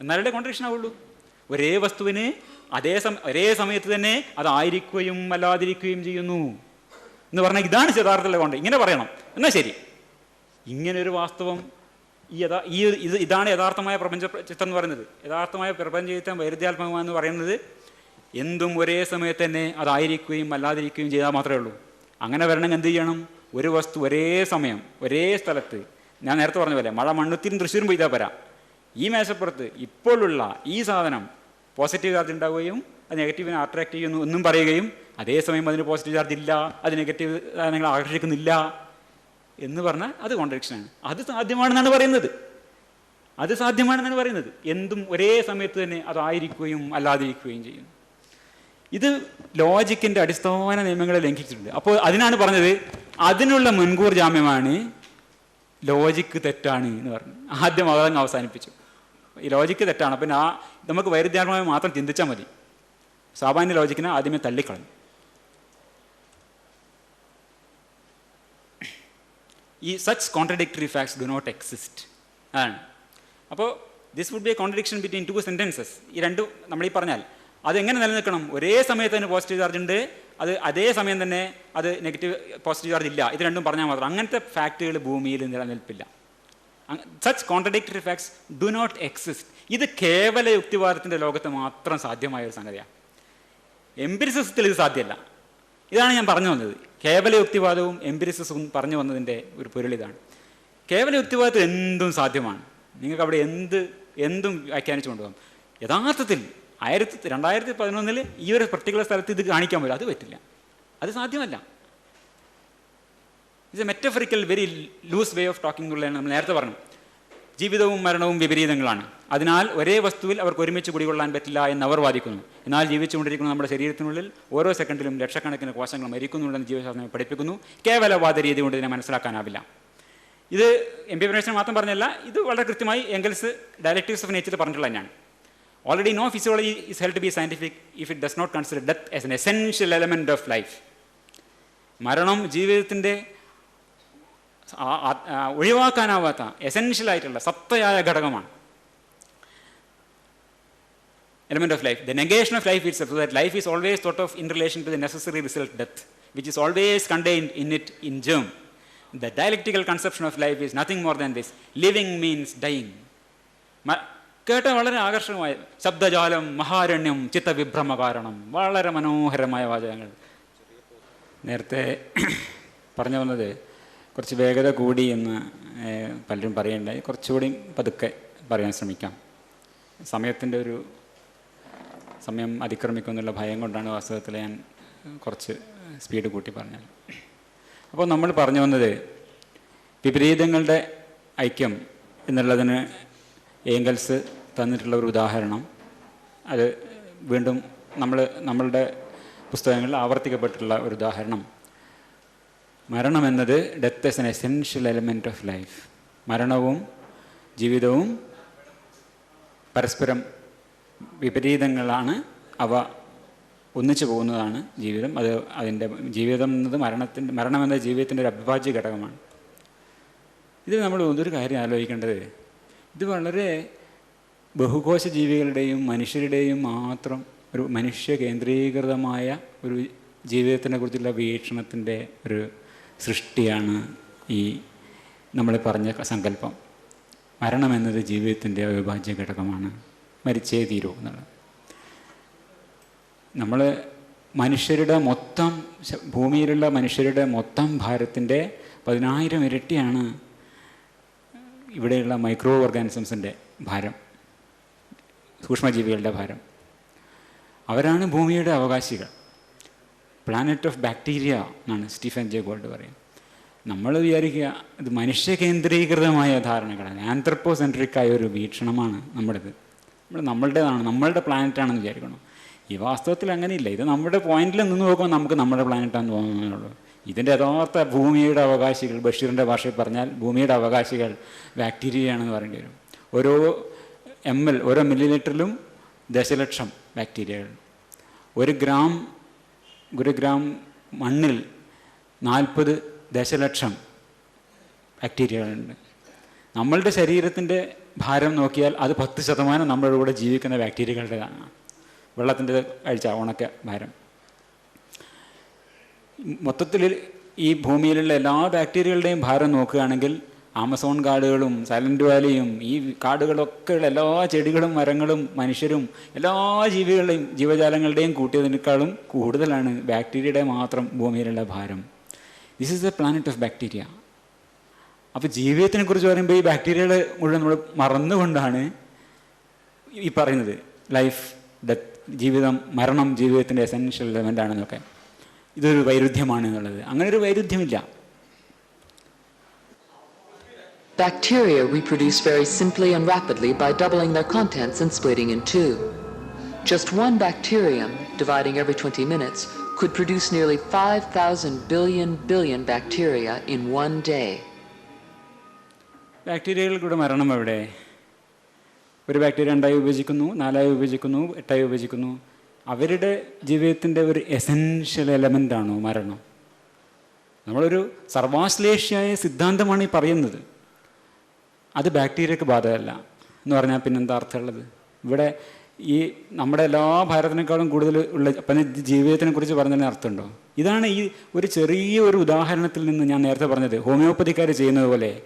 എന്നാലേ കോൺട്രഡിക്ഷൻ ആവുള്ളൂ? ഒരേ വസ്തുവിന് അതേ സമ ഒരേ സമയത്ത് തന്നെ അതായിരിക്കുകയും അല്ലാതിരിക്കുകയും ചെയ്യുന്നു. എന്ന് പറഞ്ഞാൽ ഇതാണ് യഥാർത്ഥത്തിലെ കൊണ്ട് ഇങ്ങനെ പറയണം. എന്നാൽ ശരി. ഇങ്ങനെ ഒരു വാസ്തവം ഈ യഥാ ഈ ഇത് ഇതാണ് യഥാർത്ഥമായ പ്രപഞ്ച ചിത്രം എന്ന് പറയുന്നത്. യഥാർത്ഥമായ പ്രപഞ്ച ചിത്രം വൈരുദ്ധ്യാത്മകമാണെന്ന് പറയുന്നത്. എന്തും ഒരേ സമയത്ത് തന്നെ അതായിരിക്കുകയും അല്ലാതിരിക്കുകയും ചെയ്താൽ മാത്രമേ ഉള്ളൂ. അങ്ങനെ വരണമെങ്കിൽ എന്ത് ചെയ്യണം? ഒരു വസ്തു ഒരേ സമയം ഒരേ സ്ഥലത്ത് ഞാൻ നേരത്തെ പറഞ്ഞ പോലെ മഴ മണ്ണുത്തിനും തൃശ്ശൂരും പെയ്താൽ പോരാ. ഈ മേശപ്പുറത്ത് ഇപ്പോഴുള്ള ഈ സാധനം പോസിറ്റീവ് ചാർജ് ഉണ്ടാവുകയും അത് നെഗറ്റീവിനെ അട്രാക്ട് ചെയ്യുന്നു എന്നും പറയുകയും അതേസമയം അതിന് പോസിറ്റീവ് ചാർജ് ഇല്ല അത് നെഗറ്റീവ് സാധനങ്ങൾ ആകർഷിക്കുന്നില്ല എന്ന് പറഞ്ഞാൽ അത് കോൺട്രഡിക്ഷനാണ് അത് സാധ്യമാണെന്നാണ് പറയുന്നത്. അത് സാധ്യമാണെന്നാണ് പറയുന്നത്. എന്തും ഒരേ സമയത്ത് തന്നെ അതായിരിക്കുകയും അല്ലാതിരിക്കുകയും ചെയ്യുന്നു. ഇത് ലോജിക്കിന്റെ അടിസ്ഥാന നിയമങ്ങളെ ലംഘിച്ചിട്ടുണ്ട്. അപ്പോൾ അതിനാണ് പറഞ്ഞത് അതിനുള്ള മുൻകൂർ ജാമ്യമാണ് ലോജിക്ക് തെറ്റാണ് എന്ന് പറഞ്ഞു. ആദ്യം അതങ്ങ് അവസാനിപ്പിച്ചു. ഈ ലോജിക്ക് തെറ്റാണ്. പിന്നെ ആ നമുക്ക് വൈരുദ്ധ്യാത്മകമായി മാത്രം ചിന്തിച്ചാൽ മതി. സാമാന്യ ലോജിക്കിനെ ആദ്യമേ തള്ളിക്കളഞ്ഞു ഈ such contradictory facts do not exist ആണ്. അപ്പോൾ this would be a contradiction between two sentences ഈ രണ്ടും നമ്മൾ ഈ പറഞ്ഞാൽ അതെങ്ങനെ നിലനിൽക്കണം? ഒരേ സമയത്ത് തന്നെ പോസിറ്റീവ് ചാർജ് ഉണ്ട്. അത് അതേ സമയം തന്നെ അത് നെഗറ്റീവ് പോസിറ്റീവ് ചാർജ് ഇല്ല. ഇത് രണ്ടും പറഞ്ഞാൽ മാത്രം. അങ്ങനത്തെ ഫാക്റ്റുകൾ ഭൂമിയിൽ നിലനിൽപ്പില്ല. Such contradictory facts do not exist ഇത് കേവല യുക്തിവാദത്തിന്റെ ലോകത്ത് മാത്രം സാധ്യമായ ഒരു സംഗതിയാണ് എംപിരിസിസത്തിൽ ഇത് സാധ്യമല്ല. ഇതാണ് ഞാൻ പറഞ്ഞു വന്നത്. കേവല യുക്തിവാദവും എംപിരിസിസവും പറഞ്ഞു വന്നതിന്റെ ഒരു പൊരുൾ ഇതാണ്. കേവല യുക്തിവാദത്തിൽ എന്തും സാധ്യമാണ്. നിങ്ങൾക്ക് അവിടെ എന്ത് എന്തും വ്യാഖ്യാനിച്ചു കൊണ്ടുപോകാം. യഥാർത്ഥത്തിൽ ആയിരത്തി രണ്ടായിരത്തി പതിനൊന്നിൽ ഈ ഒരു പർട്ടിക്കുലർ സ്ഥലത്ത് ഇത് കാണിക്കാൻ പറ്റും അത് പറ്റില്ല. അത് സാധ്യമല്ല. It's a metaphorical very loose way of talking എന്നുള്ളതാണ് നമ്മൾ നേരത്തെ പറഞ്ഞു. ജീവിതവും മരണവും വിപരീതങ്ങളാണ്. അതിനാൽ ഒരേ വസ്തുവിൽ അവർക്ക് ഒരുമിച്ച് കുടികൊള്ളാൻ പറ്റില്ല എന്ന് അവർ വാദിക്കുന്നു. എന്നാൽ ജീവിച്ചുകൊണ്ടിരിക്കുന്ന നമ്മുടെ ശരീരത്തിനുള്ളിൽ ഓരോ സെക്കൻഡിലും ലക്ഷക്കണക്കിന് കോശങ്ങൾ മരിക്കുന്നുണ്ടെന്ന് ജീവശാസ്ത്രം പഠിപ്പിക്കുന്നു. കേവലവാദ രീതി കൊണ്ട് ഇതിനെ മനസ്സിലാക്കാനാവില്ല. ഇത് എം പി പ്രവേശനം മാത്രം പറഞ്ഞല്ല ഇത് വളരെ കൃത്യമായി എംഗൽസ് ഡയലക്ടീവ്സ് ഓഫ് നേച്ചർ പറഞ്ഞിട്ടുള്ള തന്നെയാണ്. Already no physiology is held to be scientific if it does not consider death as an essential element of life മരണം ജീവിതത്തിന്റെ ഒഴിവാക്കാനാവാത്ത എസെൻഷ്യലായിട്ടുള്ള സത്തയായ ഘടകമാണ്. Element of life the negation of life it's that life is always thought of in relation to the necessary result death which is always contained in it in germ the dialectical conception of life is nothing more than this living means dying കേട്ട വളരെ ആകർഷകമായ ശബ്ദജാലം മഹാരണ്യം ചിത്തവിഭ്രമ കാരണം വളരെ മനോഹരമായ വാചകങ്ങൾ. നേരത്തെ പറഞ്ഞു വന്നത് കുറച്ച് വേഗത കൂടി എന്ന് പലരും പറയേണ്ടായി കുറച്ചുകൂടി പതുക്കെ പറയാൻ ശ്രമിക്കാം. സമയത്തിന്റെ ഒരു സമയം അതിക്രമിക്കുമെന്നുള്ള ഭയം കൊണ്ടാണ് വാസ്തവത്തിൽ ഞാൻ കുറച്ച് സ്പീഡ് കൂട്ടി പറഞ്ഞത്. അപ്പോൾ നമ്മൾ പറഞ്ഞു വന്നത് വിപരീതങ്ങളുടെ ഐക്യം എന്നുള്ളതിന് ഏങ്കൽസ് തന്നിട്ടുള്ള ഒരു ഉദാഹരണം. അത് വീണ്ടും നമ്മൾ നമ്മളുടെ പുസ്തകങ്ങളിൽ ആവർത്തിക്കപ്പെട്ടിട്ടുള്ള ഒരു ഉദാഹരണം. മരണം എന്നത് death as an essential element of life മരണവും ജീവിതവും പരസ്പരം വിപരീതങ്ങളാണ്. അവ ഒന്നിച്ചു പോകുന്നതാണ് ജീവിതം. അത് അതിന്റെ ജീവിതം എന്നത് മരണത്തിന്റെ മരണം എന്നത് ജീവിതത്തിന്റെ ഒരു അവിഭാജ്യ ഘടകമാണ്. ഇത് നമ്മൾ ഒരു കാര്യം ആലോചിക്കേണ്ടത്. ഇത് വളരെ ബഹുകോശ ജീവികളുടെയും മനുഷ്യരുടെയും മാത്രം ഒരു മനുഷ്യ കേന്ദ്രീകൃതമായ ഒരു ജീവിതത്തിനെ കുറിച്ചുള്ള വീക്ഷണത്തിന്റെ ഒരു സൃഷ്ടിയാണ് ഈ നമ്മൾ പറഞ്ഞ സങ്കല്പം. മരണം എന്നത് ജീവിതത്തിന്റെ അവിഭാജ്യ ഘടകമാണ് മരിച്ചേ തീരൂ എന്നുള്ളത്. നമ്മൾ മനുഷ്യരുടെ മൊത്തം ഭൂമിയിലുള്ള മനുഷ്യരുടെ മൊത്തം ഭാരത്തിന്റെ പതിനായിരം ഇരട്ടിയാണ് ഇവിടെയുള്ള മൈക്രോ ഓർഗാനിസംസിന്റെ ഭാരം സൂക്ഷ്മജീവികളുടെ ഭാരം. അവരാണ് ഭൂമിയുടെ അവകാശികൾ. പ്ലാനറ്റ് ഓഫ് ബാക്ടീരിയ എന്നാണ് സ്റ്റീഫൻ ജെ ഗോൾഡ് പറയുന്നത്. നമ്മൾ വിചാരിക്കുക ഇത് മനുഷ്യ കേന്ദ്രീകൃതമായ ധാരണകളാണ്. ആന്ത്രപ്പോസെൻട്രിക് ആയ ഒരു വീക്ഷണമാണ് നമ്മുടേത്. നമ്മൾ നമ്മളുടേതാണ് നമ്മളുടെ പ്ലാനറ്റാണെന്ന് വിചാരിക്കണം ഈ വാസ്തവത്തിൽ അങ്ങനെയില്ല. ഇത് നമ്മുടെ പോയിന്റിൽ നിന്ന് നോക്കുമ്പോൾ നമുക്ക് നമ്മുടെ പ്ലാനറ്റാണെന്ന് തോന്നുന്നുള്ളൂ ഇതിന്റെ യഥാർത്ഥ ഭൂമിയുടെ അവകാശികൾ ബഷീറിന്റെ ഭാഷയിൽ പറഞ്ഞാൽ ഭൂമിയുടെ അവകാശികൾ ബാക്ടീരിയയാണെന്ന് പറയേണ്ടി വരും. ഓരോ എം എൽ ഓരോ മില്ലി ലിറ്ററിലും ദശലക്ഷം ബാക്ടീരിയകൾ ഒരു ഗ്രാം ഒരു ഗ്രാം മണ്ണിൽ നാൽപ്പത് ദശലക്ഷം ബാക്ടീരിയകളുണ്ട്. നമ്മളുടെ ശരീരത്തിന്റെ ഭാരം നോക്കിയാൽ അത് പത്ത് ശതമാനം നമ്മളുടെ കൂടെ ജീവിക്കുന്ന ബാക്ടീരിയകളുടേതാണ് വെള്ളത്തിന്റെ കഴിച്ച ഉണക്ക ഭാരം. മൊത്തത്തിൽ ഈ ഭൂമിയിലുള്ള എല്ലാ ബാക്ടീരിയകളുടെയും ഭാരം നോക്കുകയാണെങ്കിൽ ആമസോൺ കാടുകളും സൈലന്റ് വാലിയും ഈ കാടുകളൊക്കെയുള്ള എല്ലാ ചെടികളും മരങ്ങളും മനുഷ്യരും എല്ലാ ജീവികളുടെയും ജീവജാലങ്ങളുടെയും കൂട്ടിയതിനേക്കാളും കൂടുതലാണ് ബാക്ടീരിയയുടെ മാത്രം ഭൂമിയിലുള്ള ഭാരം. This is a planet of bacteria അപ്പോൾ ജീവിതത്തിനെ കുറിച്ച് പറയുമ്പോൾ ഈ ബാക്ടീരിയകൾ മുഴുവൻ നമ്മൾ മറന്നുകൊണ്ടാണ് ഈ പറയുന്നത്. ലൈഫ് ഡെത്ത് ജീവിതം മരണം ജീവിതത്തിന്റെ എസെൻഷ്യൽ എലമെന്റ് ആണെന്നൊക്കെ. ഇതൊരു വൈരുദ്ധ്യമാണ് എന്നുള്ളത് അങ്ങനെ ഒരു വൈരുദ്ധ്യമില്ല. Bacteria reproduce very simply and rapidly by doubling their contents and splitting in two. Just one bacterium, dividing every 20 minutes, could produce nearly 5,000 billion billion bacteria in one day. ബാക്ടീരിയകൾക്കൂടെ മരണം എവിടെ ഒരു bacteria രണ്ടായി വിഭജിക്കുന്നു നാലായി വിഭജിക്കുന്നു എട്ടായി വിഭജിക്കുന്നു അവരുടെ ജീവിതത്തിന്റെ ഒരു എസെൻഷ്യൽ എലമെന്റാണോ മരണം നമ്മളൊരു സർവാശ്ലേഷിയായ സിദ്ധാന്തമാണ് ഈ പറയുന്നത് അത് ബാക്ടീരിയക്ക് ബാധകമല്ല. എന്ന് പറഞ്ഞാൽ പിന്നെന്താ അർത്ഥമുള്ളത്? ഇവിടെ ഈ നമ്മുടെ എല്ലാ ഭാരതത്തിനേക്കാളും കൂടുതൽ ഉള്ള അപ്പം ജീവിതത്തിനെ കുറിച്ച് പറഞ്ഞതിന് അർത്ഥമുണ്ടോ? ഇതാണ് ഈ ഒരു ചെറിയ ഒരു ഉദാഹരണത്തിൽ നിന്ന് ഞാൻ നേരത്തെ പറഞ്ഞത്. ഹോമിയോപ്പതിക്കാർ ചെയ്യുന്നത് പോലെ.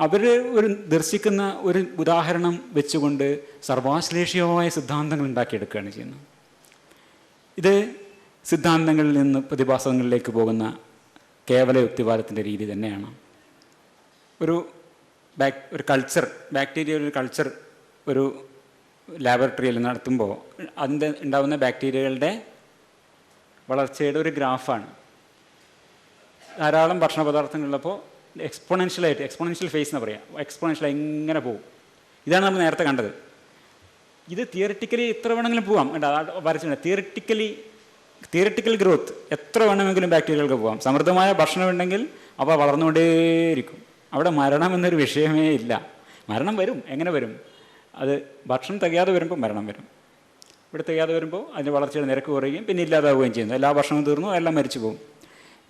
അവർ ഒരു ദർശിക്കുന്ന ഒരു ഉദാഹരണം വെച്ചുകൊണ്ട് സർവാശ്ലേഷികമായ സിദ്ധാന്തങ്ങൾ ഉണ്ടാക്കിയെടുക്കുകയാണ് ചെയ്യുന്നത്. ഇത് സിദ്ധാന്തങ്ങളിൽ നിന്ന് പ്രതിഭാസങ്ങളിലേക്ക് പോകുന്ന കേവല യുക്തിവാദത്തിന്റെ രീതി തന്നെയാണ്. ഒരു ബാക് ഒരു കൾച്ചർ ബാക്ടീരിയ ഒരു കൾച്ചർ ഒരു ലാബറട്ടറിയിൽ നടത്തുമ്പോൾ അതിന്റെ ഉണ്ടാകുന്ന ബാക്ടീരിയകളുടെ വളർച്ചയുടെ ഒരു ഗ്രാഫാണ്. ധാരാളം ഭക്ഷണ പദാർത്ഥങ്ങളുള്ളപ്പോൾ എക്സ്പോണൻഷ്യലായിട്ട് എക്സ്പോണൻഷ്യൽ ഫേസ് എന്ന് പറയാം. എക്സ്പോണൻഷ്യൽ എങ്ങനെ പോകും. ഇതാണ് നമ്മൾ നേരത്തെ കണ്ടത്. ഇത് തിയറിറ്റിക്കലി എത്ര വേണമെങ്കിലും പോവാം. കേട്ടോ വരച്ചിട്ടുണ്ട്. തിയറിറ്റിക്കലി തിയറിറ്റിക്കൽ ഗ്രോത്ത് എത്ര വേണമെങ്കിലും ബാക്ടീരിയകൾക്ക് പോവാം. സമൃദ്ധമായ ഭക്ഷണം ഉണ്ടെങ്കിൽ അവ വളർന്നുകൊണ്ടേയിരിക്കും. അവിടെ മരണം എന്നൊരു വിഷയമേ ഇല്ല. മരണം വരും. എങ്ങനെ വരും? അത് ഭക്ഷണം തികയാതെ വരുമ്പോൾ മരണം വരും. ഇവിടെ തികയാതെ വരുമ്പോൾ അതിന്റെ വളർച്ചയുടെ നിരക്ക് കുറയുകയും പിന്നെ ഇല്ലാതാവുകയും ചെയ്യുന്നു. എല്ലാ ഭക്ഷണവും തീർന്നു എല്ലാം മരിച്ചു പോകും.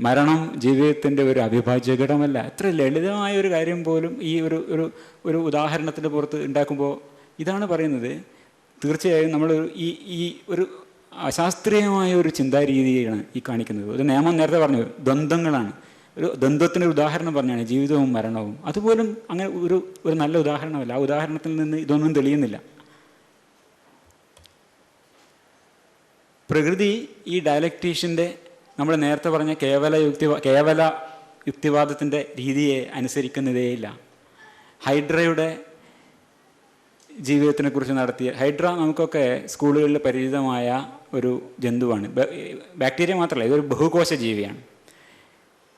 മരണം ജീവിതത്തിന്റെ ഒരു അവിഭാജ്യ ഘടമല്ല എത്ര ലളിതമായ ഒരു കാര്യം പോലും ഈ ഒരു ഒരു ഒരു ഉദാഹരണത്തിന്റെ പുറത്ത് ഉണ്ടാക്കുമ്പോൾ ഇതാണ് പറയുന്നത്. തീർച്ചയായും നമ്മൾ ഈ ഈ ഒരു അശാസ്ത്രീയമായ ഒരു ചിന്താരീതിയാണ് ഈ കാണിക്കുന്നത്. ഒരു നിയമം നേരത്തെ പറഞ്ഞു ദ്വന്ദ്ങ്ങളാണ് ഒരു ദ്വന്ദ്വത്തിന് ഒരു ഉദാഹരണം പറഞ്ഞാണ് ജീവിതവും മരണവും. അതുപോലും അങ്ങനെ ഒരു ഒരു നല്ല ഉദാഹരണമല്ല. ആ ഉദാഹരണത്തിൽ നിന്ന് ഇതൊന്നും തെളിയുന്നില്ല. പ്രകൃതി ഈ ഡയലക്ടീഷ്യന്റെ നമ്മൾ നേരത്തെ പറഞ്ഞ കേവല യുക്തി കേവല യുക്തിവാദത്തിന്റെ രീതിയെ അനുസരിക്കുന്നതേയില്ല ഹൈഡ്രയുടെ ജീവിതത്തിനെക്കുറിച്ച് നടത്തിയ ഹൈഡ്ര നമുക്കൊക്കെ സ്കൂളുകളിൽ പരിചിതമായ ഒരു ജന്തുവാണ്. ബാക്ടീരിയ മാത്രമല്ല ഇതൊരു ബഹുകോശ ജീവിയാണ്.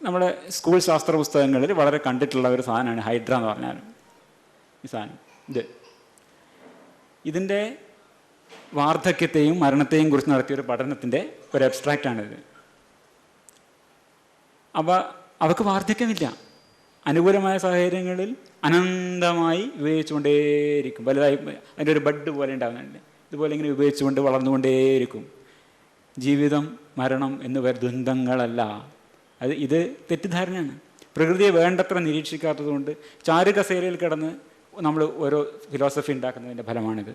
നമ്മുടെ സ്കൂൾ ശാസ്ത്ര പുസ്തകങ്ങളിൽ വളരെ കണ്ടിട്ടുള്ള ഒരു സാധനമാണ് ഹൈഡ്ര എന്ന് പറഞ്ഞാൽ. ഈ സാധനം ഇത്. ഇതിന്റെ വാർദ്ധക്യത്തെയും മരണത്തെയും കുറിച്ച് നടത്തിയ ഒരു പഠനത്തിന്റെ ഒരു അബ്സ്ട്രാക്റ്റാണിത് അവ അവക്ക് വാർദ്ധക്യമില്ല. അനുകൂലമായ സാഹചര്യങ്ങളിൽ അനന്തമായി ഉപയോഗിച്ചുകൊണ്ടേയിരിക്കും വലുതായി അതിന്റെ ഒരു ബഡ് പോലെ ഉണ്ടാകുന്നുണ്ട് ഇതുപോലെ ഇങ്ങനെ ഉപയോഗിച്ചുകൊണ്ട് വളർന്നുകൊണ്ടേയിരിക്കും. ജീവിതം മരണം എന്നിവ ദ്വന്ദ്ങ്ങളല്ല അത് ഇത് തെറ്റിദ്ധാരണയാണ്. പ്രകൃതിയെ വേണ്ടത്ര നിരീക്ഷിക്കാത്തതുകൊണ്ട് ചാരുകസേരയിൽ കിടന്ന് നമ്മൾ ഓരോ ഫിലോസഫി ഉണ്ടാക്കുന്നതിന്റെ ഫലമാണിത്.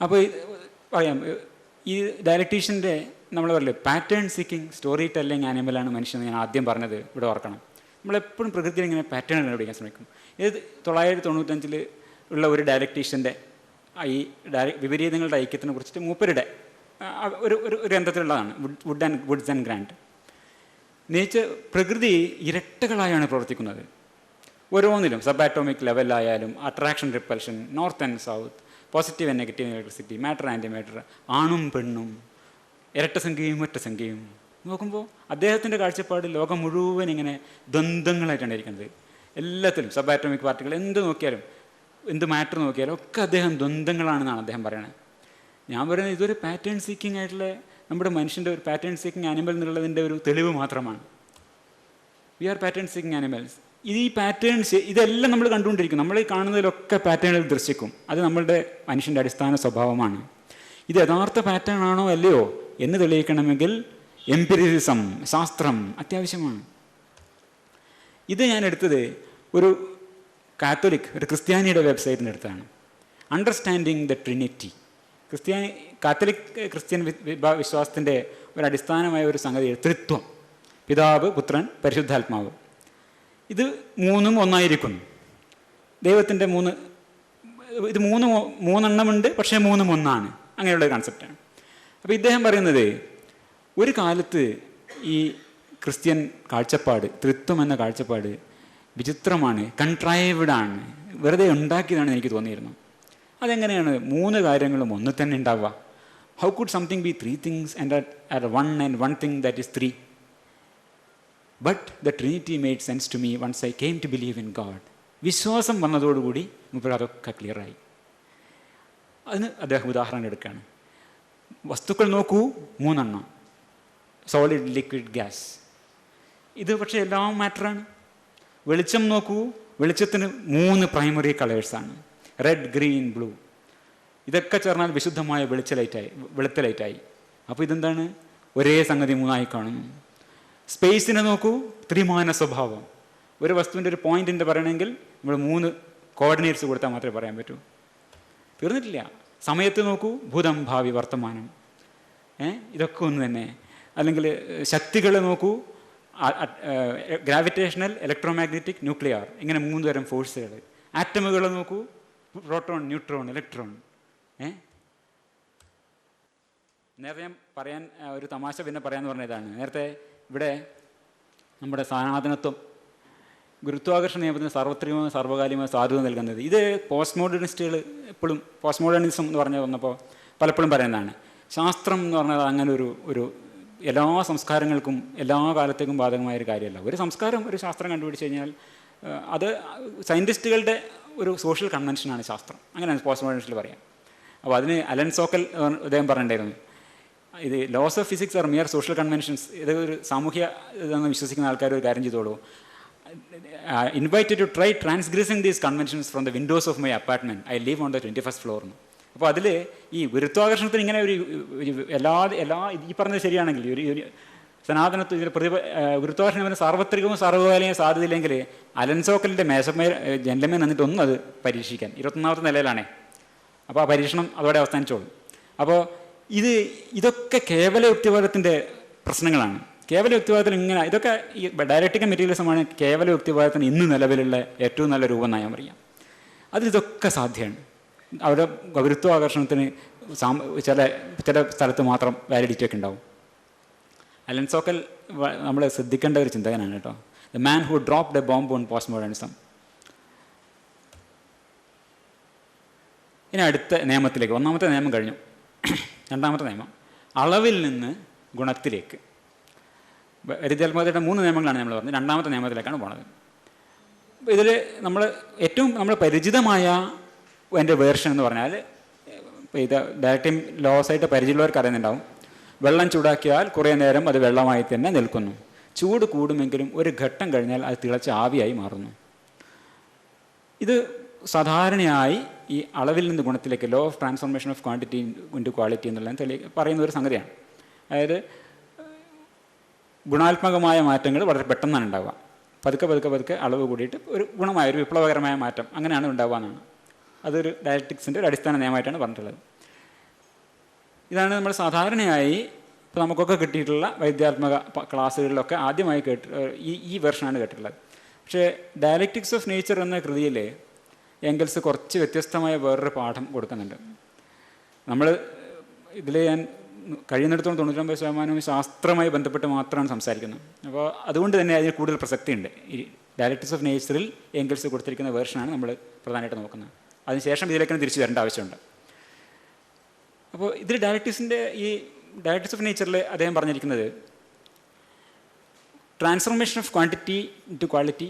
അപ്പോൾ പറയാം ഈ ഡയലക്ടീഷ്യന്റെ നമ്മൾ പറയില്ലേ പാറ്റേൺ സീക്കിംഗ് സ്റ്റോറി ടെല്ലിങ് ആനിമലാണ് മനുഷ്യൻ ഞാൻ ആദ്യം പറഞ്ഞത് ഇവിടെ ഓർക്കണം. നമ്മളെപ്പോഴും പ്രകൃതിയിൽ ഇങ്ങനെ പാറ്റേൺ കണ്ടുപിടിക്കാൻ ശ്രമിക്കും. ഇത് തൊള്ളായിരത്തി തൊണ്ണൂറ്റഞ്ചിൽ ഉള്ള ഒരു ഡയലക്ടീഷ്യന്റെ ഈ ഡയ വിപരീതങ്ങളുടെ ഐക്യത്തിനെ കുറിച്ചിട്ട് മൂപ്പരുടെ ഒരു ഒരു ഗ്രന്ഥത്തിലുള്ളതാണ്. Wood wood and woods and grand. Nature പ്രകൃതി ഇരട്ടകളായാണ് പ്രവർത്തിക്കുന്നത്. ഓരോന്നിലും sub atomic ലെവലായാലും attraction repulsion north and south positive and negative electricity matter and matter ആണും പെണ്ണും ഇരട്ടസംഖ്യയും ഒറ്റസംഖ്യയും നോക്കുമ്പോൾ അദ്ദേഹത്തിന്റെ കാഴ്ചപ്പാട് ലോകം മുഴുവൻ ഇങ്ങനെ ദ്വന്ദ്ങ്ങളായിട്ടാണ് ഇരിക്കുന്നത്. എല്ലാത്തിലും സബ് ആറ്റോമിക് പാർട്ടികൾ എന്ത് നോക്കിയാലും എന്ത് മാറ്റർ നോക്കിയാലും ഒക്കെ അദ്ദേഹം ദ്വന്ദ്ങ്ങളാണെന്നാണ് അദ്ദേഹം പറയുന്നത് ഞാൻ പറയുന്നത് ഇതൊരു പാറ്റേൺ സീക്കിംഗ് ആയിട്ടുള്ള നമ്മുടെ മനുഷ്യന്റെ ഒരു പാറ്റേൺ സീക്കിംഗ് ആനിമൽ എന്നുള്ളതിന്റെ ഒരു തെളിവ് മാത്രമാണ്. We are pattern seeking animals ഇത് ഈ പാറ്റേൺസ് ഇതെല്ലാം നമ്മൾ കണ്ടുകൊണ്ടിരിക്കും. നമ്മൾ ഈ കാണുന്നതിലൊക്കെ പാറ്റേണുകൾ ദർശിക്കും അത് നമ്മളുടെ മനുഷ്യന്റെ അടിസ്ഥാന സ്വഭാവമാണ്. ഇത് യഥാർത്ഥ പാറ്റേൺ ആണോ അല്ലയോ എന്ന് തെളിയിക്കണമെങ്കിൽ എംപിരിസിസം ശാസ്ത്രം അത്യാവശ്യമാണ്. ഇത് ഞാൻ എടുത്തത് ഒരു കാത്തോലിക് ഒരു ക്രിസ്ത്യാനിയുടെ വെബ്സൈറ്റിന്റെ അടുത്താണ്. അണ്ടർസ്റ്റാൻഡിങ് ദ ട്രിനിറ്റി ക്രിസ്ത്യാനി കാത്തലിക് ക്രിസ്ത്യൻ വിശ്വാസത്തിന്റെ ഒരു അടിസ്ഥാനമായ ഒരു സംഗതി ത്രിത്വം. പിതാവ് പുത്രൻ പരിശുദ്ധാത്മാവ്. ഇത് മൂന്നും ഒന്നായിരിക്കുന്നു. ദൈവത്തിന്റെ മൂന്ന് ഇത് മൂന്ന് മൂന്നെണ്ണമുണ്ട് പക്ഷേ മൂന്നും ഒന്നാണ്. അങ്ങനെയുള്ള കൺസെപ്റ്റാണ് അപ്പോൾ ഇദ്ദേഹം പറയുന്നത് ഒരു കാലത്ത് ഈ ക്രിസ്ത്യൻ കാഴ്ചപ്പാട് തൃത്വം എന്ന കാഴ്ചപ്പാട് വിചിത്രമാണ് കൺട്രൈവ്ഡ് ആണ്. വെറുതെ ഉണ്ടാക്കിയതാണ് എനിക്ക് തോന്നിയിരുന്നു. അതെങ്ങനെയാണ്? മൂന്ന് കാര്യങ്ങളും ഒന്ന് തന്നെ ഉണ്ടാവുക. How could something be three things and at one and one thing that is three but the Trinity made sense to me once I came to believe in God വിശ്വാസം വന്നതോടുകൂടി മുമ്പ് അതൊക്കെ ക്ലിയറായി അതിന് അദ്ദേഹം ഉദാഹരണം എടുക്കുകയാണ്. വസ്തുക്കൾ നോക്കൂ മൂന്നെണ്ണം. സോളിഡ് ലിക്വിഡ് ഗ്യാസ് ഇത് പക്ഷേ എല്ലാം മാറ്ററാണ് വെളിച്ചം നോക്കൂ വെളിച്ചത്തിന് മൂന്ന് പ്രൈമറി കളേഴ്സാണ് റെഡ് ഗ്രീൻ ബ്ലൂ ഇതൊക്കെ ചേർന്നാൽ വിശുദ്ധമായ വെളിച്ച ലൈറ്റായി വെളുത്ത ലൈറ്റായി അപ്പോൾ ഇതെന്താണ്? ഒരേ സംഗതി മൂന്നായി കാണുന്നു സ്പേസിനെ നോക്കൂ ത്രിമാന സ്വഭാവം. ഒരു വസ്തുവിന്റെ ഒരു പോയിന്റിന്റെ പറയണമെങ്കിൽ നമ്മൾ മൂന്ന് കോർഡിനേറ്റ്സ് കൊടുത്താൽ മാത്രമേ പറയാൻ പറ്റൂ. തീർന്നിട്ടില്ല. സമയത്ത് നോക്കൂ ഭൂതം ഭാവി വർത്തമാനം. ഏ? ഇതൊക്കെ ഒന്ന് തന്നെ. അല്ലെങ്കിൽ ശക്തികളെ നോക്കൂ ഗ്രാവിറ്റേഷണൽ ഇലക്ട്രോമാഗ്നറ്റിക് ന്യൂക്ലിയർ ഇങ്ങനെ മൂന്ന് തരം ഫോഴ്സുകൾ ആറ്റമുകളെ നോക്കൂ പ്രോട്ടോൺ ന്യൂട്രോൺ ഇലക്ട്രോൺ. ഏ? നേരത്തെ ഞാൻ പറയാൻ ഒരു തമാശ പിന്നെ പറയാന്ന് പറഞ്ഞതാണ്. നേരത്തെ ഇവിടെ നമ്മുടെ സനാതനത്വം ഗുരുത്വാകർഷണ നിയമത്തിന് സാർവത്രികമായ സർവകാലികമോ സാധുത നൽകുന്നത്. ഇത് പോസ്റ്റ് മോഡേണിസ്റ്റുകൾ എപ്പോഴും പോസ്റ്റ് മോഡേണിസം എന്ന് പറഞ്ഞ് വന്നപ്പോൾ പലപ്പോഴും പറയുന്നതാണ്. ശാസ്ത്രം എന്ന് പറഞ്ഞാൽ അങ്ങനെ ഒരു ഒരു എല്ലാ സംസ്കാരങ്ങൾക്കും എല്ലാ കാലത്തേക്കും ബാധകമായ ഒരു കാര്യമല്ല. ഒരു സംസ്കാരം ഒരു ശാസ്ത്രം കണ്ടുപിടിച്ച് കഴിഞ്ഞാൽ അത് സയന്റിസ്റ്റുകളുടെ ഒരു സോഷ്യൽ കൺവെൻഷനാണ് ശാസ്ത്രം. അങ്ങനെയാണ് പോസ്റ്റ് മോഡേണിസ്റ്റിൽ പറയാം. അപ്പോൾ അതിന് അലൻ സോക്കൽ അദ്ദേഹം പറഞ്ഞിട്ടുണ്ടായിരുന്നു ഇത് laws of physics are mere social conventions ഇത് ഒരു സാമൂഹ്യ ഇതെന്ന് വിശ്വസിക്കുന്ന ആൾക്കാർ ഒരു കാര്യം ചെയ്തോളൂ. Invited to try transgressing these conventions from the windows of my apartment I live on the twenty first floor എന്ന്. അപ്പോൾ അതിൽ ഈ ഗുരുത്വാകർഷണത്തിന് ഇങ്ങനെ ഒരു എല്ലാ എല്ലാ ഈ പറഞ്ഞത് ശരിയാണെങ്കിൽ ഒരു സനാതനത്വം ഇതിൽ പ്രതിഭ ഗുരുത്വാകർഷണം സാർവത്രികവും സാർവകാലികവും സാധ്യതയില്ലെങ്കിൽ അലൻസോക്കലിന്റെ മേശമേ ജനലമേ നിന്നിട്ട് ഒന്നും അത് പരീക്ഷിക്കാൻ. ഇരുപത്തൊന്നാമത്തെ നിലയിലാണേ. അപ്പോൾ ആ പരീക്ഷണം അതോടെ അവസാനിച്ചോളും. അപ്പോൾ ഇത് ഇതൊക്കെ കേവല യുക്തിവാദത്തിന്റെ പ്രശ്നങ്ങളാണ്. കേവല യുക്തിവാദത്തിൽ ഇങ്ങനെ ഇതൊക്കെ ഈ ഡയലക്റ്റിക്കൽ മെറ്റീരിയലിസമാണ് കേവല യുക്തിവാദത്തിന് ഇന്ന് നിലവിലുള്ള ഏറ്റവും നല്ല രൂപം നയം അറിയാം. അതിൽ ഇതൊക്കെ സാധ്യമാണ് അവരുടെ ഗൗരത്വാകർഷണത്തിന് ചില ചില സ്ഥലത്ത് മാത്രം വാലിഡിറ്റി ഒക്കെ ഉണ്ടാവും. അലൻ സോക്കൽ നമ്മൾ ശ്രദ്ധിക്കേണ്ട ഒരു ചിന്തകനാണ് കേട്ടോ. The man who drop the bomb on postmodernism ഇനി അടുത്ത നിയമത്തിലേക്ക് ഒന്നാമത്തെ നിയമം കഴിഞ്ഞു. രണ്ടാമത്തെ നിയമം. അളവിൽ നിന്ന് ഗുണത്തിലേക്ക്. ഹരിതൽമതയുടെ മൂന്ന് നിയമങ്ങളാണ് നമ്മൾ പറഞ്ഞത്. രണ്ടാമത്തെ നിയമത്തിലേക്കാണ് പോണത്. ഇതിൽ നമ്മൾ ഏറ്റവും നമ്മൾ പരിചിതമായ എന്റെ വേർഷൻ എന്ന് പറഞ്ഞാൽ ഇത് ഡയറക്റ്റ് ലോസ് ആയിട്ട് പരിചയമുള്ളവർക്ക് അറിയുന്നുണ്ടാവും. വെള്ളം ചൂടാക്കിയാൽ കുറേ നേരം അത് വെള്ളമായി തന്നെ നിൽക്കുന്നു. ചൂട് കൂടുമെങ്കിലും ഒരു ഘട്ടം കഴിഞ്ഞാൽ അത് തിളച്ച് ആവിയായി മാറുന്നു. ഇത് സാധാരണയായി ഈ അളവിൽ നിന്ന് ഗുണത്തിലേക്ക് law of transformation of quantity into quality എന്നുള്ള തെളി പറയുന്ന ഒരു സംഗതിയാണ്. അതായത് ഗുണാത്മകമായ മാറ്റങ്ങൾ വളരെ പെട്ടെന്നാണ് ഉണ്ടാവുക. പതുക്കെ പതുക്കെ പതുക്കെ അളവ് കൂടിയിട്ട് ഒരു ഗുണമായ ഒരു വിപ്ലവകരമായ മാറ്റം അങ്ങനെയാണ് ഉണ്ടാവുക എന്നാണ്. അതൊരു ഡയലക്ടിക്സിന്റെ ഒരു അടിസ്ഥാന നിയമമായിട്ടാണ് പറഞ്ഞിട്ടുള്ളത്. ഇതാണ് നമ്മൾ സാധാരണയായി ഇപ്പോൾ നമുക്കൊക്കെ കിട്ടിയിട്ടുള്ള വൈദ്യാത്മക ക്ലാസ്സുകളിലൊക്കെ ആദ്യമായി കേട്ട് ഈ ഈ വെർഷനാണ് കേട്ടിട്ടുള്ളത്. പക്ഷേ ഡയലക്റ്റിക്സ് ഓഫ് നേച്ചർ എന്ന കൃതിയിൽ എങ്കിൽസ് കുറച്ച് വ്യത്യസ്തമായ വേറൊരു പാഠം കൊടുക്കുന്നുണ്ട്. നമ്മൾ ഇതിൽ ഞാൻ കഴിയുന്നിടത്തോളം തൊണ്ണൂറ്റൊമ്പത് ശതമാനവും ശാസ്ത്രമായി ബന്ധപ്പെട്ട് മാത്രമാണ് സംസാരിക്കുന്നത്. അപ്പോൾ അതുകൊണ്ട് തന്നെ അതിന് കൂടുതൽ പ്രസക്തിയുണ്ട്. ഈ ഡയലക്റ്റിക്സ് ഓഫ് നേച്ചറിൽ എങ്കിൽസ് കൊടുത്തിരിക്കുന്ന വേർഷനാണ് നമ്മൾ പ്രധാനമായിട്ട് നോക്കുന്നത്. അതിനുശേഷം ഇതിലേക്ക് തിരിച്ചു വരേണ്ട ആവശ്യമുണ്ട്. അപ്പോൾ ഇതിൽ ഡയലക്റ്റിക്സിന്റെ ഈ ഡയലക്റ്റിക്സ് ഓഫ് നേച്ചറിൽ അദ്ദേഹം പറഞ്ഞിരിക്കുന്നത് transformation of quantity into quality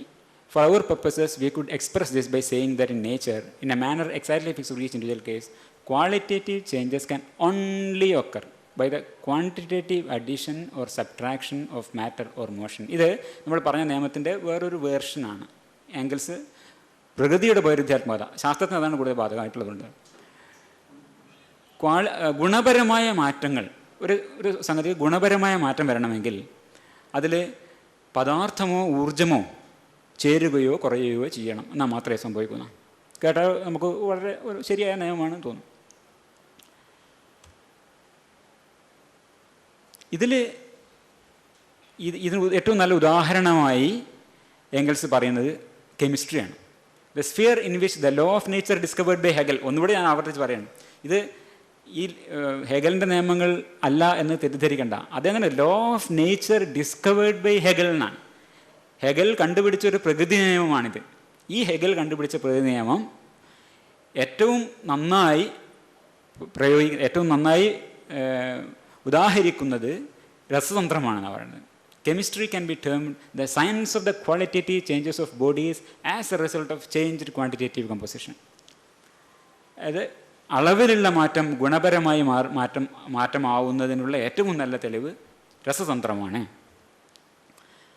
for our purposes we could express this by saying that in nature in a manner exactly fixed for each individual case qualitative changes can only occur by the quantitative addition or subtraction of matter or motion ഇത് നമ്മൾ പറഞ്ഞ നിയമത്തിന്റെ വേറൊരു വേർഷനാണ് angles പ്രകൃതിയുടെ വൈരുദ്ധ്യാത്മകത ശാസ്ത്രത്തിന് അതാണ് കൂടുതൽ ബാധകമായിട്ടുള്ളതുകൊണ്ട് ക്വാള ഗുണപരമായ മാറ്റങ്ങൾ ഒരു ഒരു സംഗതി ഗുണപരമായ മാറ്റം വരണമെങ്കിൽ അതിൽ പദാർത്ഥമോ ഊർജമോ ചേരുകയോ കുറയുകയോ ചെയ്യണം. എന്നാൽ മാത്രമേ സംഭവിക്കുന്ന. കേട്ടാൽ നമുക്ക് വളരെ ഒരു ശരിയായ നിയമമാണെന്ന് തോന്നും. ഇതിൽ ഇത് ഇതിന് ഏറ്റവും നല്ല ഉദാഹരണമായി എംഗൽസ് പറയുന്നത് കെമിസ്ട്രിയാണ്. The sphere in which the law of nature discovered by Hegel. ഒന്നുകൂടി ഞാൻ ആവർത്തിച്ച് പറയാണ്. ഇത് ഈ ഹെഗലിന്റെ നിയമങ്ങൾ അല്ല എന്ന് തെറ്റിദ്ധരിക്കണ്ട. അതങ്ങനെ law of nature discovered by Hegel എന്നാണ്. ഹെഗൽ കണ്ടുപിടിച്ച ഒരു പ്രകൃതി നിയമമാണിത്. ഈ ഹെഗൽ കണ്ടുപിടിച്ച പ്രകൃതി നിയമം ഏറ്റവും നന്നായി പ്രയോഗി ഏറ്റവും നന്നായി ഉദാഹരിക്കുന്നത് രസതന്ത്രമാണെന്ന് പറയുന്നത്. Chemistry can be term the science of the qualitative changes of bodies as a result of changed quantitative composition അതായത് അളവിലുള്ള മാറ്റം ഗുണപരമായി മാറ്റം മാറ്റമാവുന്നതിനുള്ള ഏറ്റവും നല്ല തെളിവ് രസതന്ത്രമാണ്.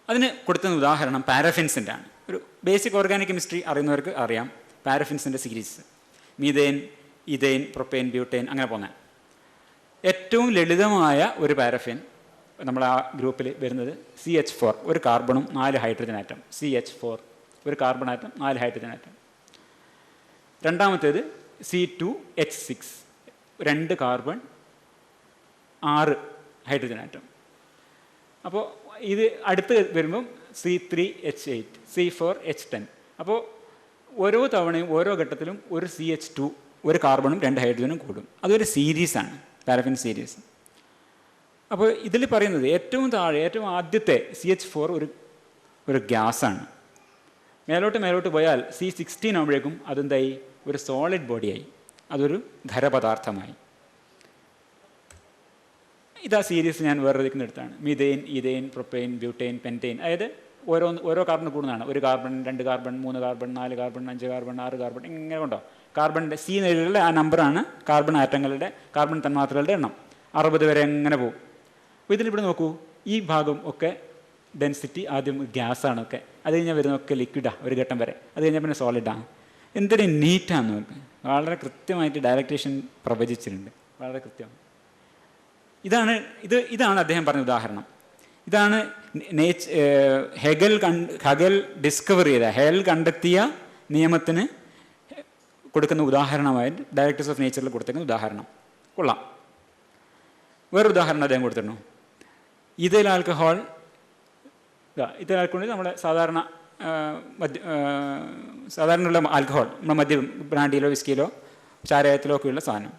അതിന് കൊടുത്തുന്ന ഉദാഹരണം പാരഫിൻസിന്റെ ആണ് ഒരു ബേസിക് ഓർഗാനിക് കെമിസ്ട്രി അറിയുന്നവർക്ക് അറിയാം പാരഫിൻസിന്റെ series. Methane ethane propane butane അങ്ങനെ പോകുന്ന ഏറ്റവും ലളിതമായ ഒരു പാരഫിൻ നമ്മൾ ആ ഗ്രൂപ്പിൽ വരുന്നത് സി എച്ച് ഫോർ ഒരു കാർബണും നാല് hydrogen atom C H four ഒരു കാർബൺ ആറ്റം നാല് ഹൈഡ്രജൻ ആറ്റം രണ്ടാമത്തേത് സി ടു എച്ച് സിക്സ് രണ്ട് കാർബൺ ആറ് ഹൈഡ്രജൻ ആറ്റം അപ്പോൾ ഇത് അടുത്ത് വരുമ്പം C three H eight C four H ten അപ്പോൾ ഓരോ തവണയും ഓരോ ഘട്ടത്തിലും ഒരു സി എച്ച് ടു ഒരു കാർബണും രണ്ട് ഹൈഡ്രജനും കൂടും. അതൊരു സീരീസാണ് പാരഫിൻ സീരീസ് അപ്പോൾ ഇതിൽ പറയുന്നത് ഏറ്റവും താഴെ ഏറ്റവും ആദ്യത്തെ സി എച്ച് ഫോർ ഒരു ഒരു ഗ്യാസാണ്. മേലോട്ട് മേലോട്ട് പോയാൽ സി സിക്സ്റ്റീൻ ആകുമ്പോഴേക്കും അതെന്തായി? ഒരു സോളിഡ് ബോഡിയായി അതൊരു ഖരപദാർത്ഥമായി. ഇതാ സീരീസ് ഞാൻ വേറെ എടുത്താണ് മിതൈൻ ഇതേൻ പ്രൊപ്പൈൻ ബ്യൂട്ടൈൻ പെന്റൈൻ അതായത് ഓരോ ഓരോ കാർബൺ കൂടുന്നതാണ്. ഒരു കാർബൺ രണ്ട് കാർബൺ മൂന്ന് കാർബൺ നാല് കാർബൺ അഞ്ച് കാർബൺ ആറ് കാർബൺ ഇങ്ങനെ കൊണ്ടോ. കാർബണിന്റെ സി നിലകളിലെ ആ നമ്പറാണ് കാർബൺ ആറ്റങ്ങളുടെ കാർബൺ തന്മാത്രകളുടെ എണ്ണം. അറുപത് വരെ എങ്ങനെ പോകും? അപ്പോൾ ഇതിലിവിടെ നോക്കൂ. ഈ ഭാഗം ഒക്കെ ഡെൻസിറ്റി ആദ്യം ഗ്യാസാണ് ഒക്കെ. അത് കഴിഞ്ഞാൽ വരുന്നതൊക്കെ ലിക്വിഡാണ് ഒരു ഘട്ടം വരെ. അത് കഴിഞ്ഞാൽ പിന്നെ സോളിഡാണ് എന്തൊരു നീറ്റാന്ന് പറഞ്ഞു വളരെ കൃത്യമായിട്ട് ഡയറക്ടേഷൻ പ്രവചിച്ചിട്ടുണ്ട്. വളരെ കൃത്യം. ഇതാണ് ഇത് ഇതാണ് അദ്ദേഹം പറഞ്ഞ ഉദാഹരണം. ഇതാണ് നേച്ച് ഹെഗൽ കണ്ട് ഹെഗൽ ഡിസ്കവർ ചെയ്ത ഹെഗൽ കണ്ടെത്തിയ നിയമത്തിന് കൊടുക്കുന്ന ഉദാഹരണമായിട്ട് ഡയറക്ടേഴ്സ് ഓഫ് നേച്ചറിൽ കൊടുത്തേക്കുന്ന ഉദാഹരണം. കൊള്ളാം. വേറൊരു ഉദാഹരണം അദ്ദേഹം കൊടുത്തിരുന്നു. ഇതേൽ ആൽക്കഹോൾ ഇതാ ഇതേൽ ആൽക്കഹോൾ നമ്മുടെ സാധാരണ മദ്യ സാധാരണയുള്ള ആൽക്കഹോൾ നമ്മുടെ മദ്യം ബ്രാൻഡിയിലോ വിസ്കിയിലോ ചാരായത്തിലോ ഒക്കെയുള്ള സാധനം.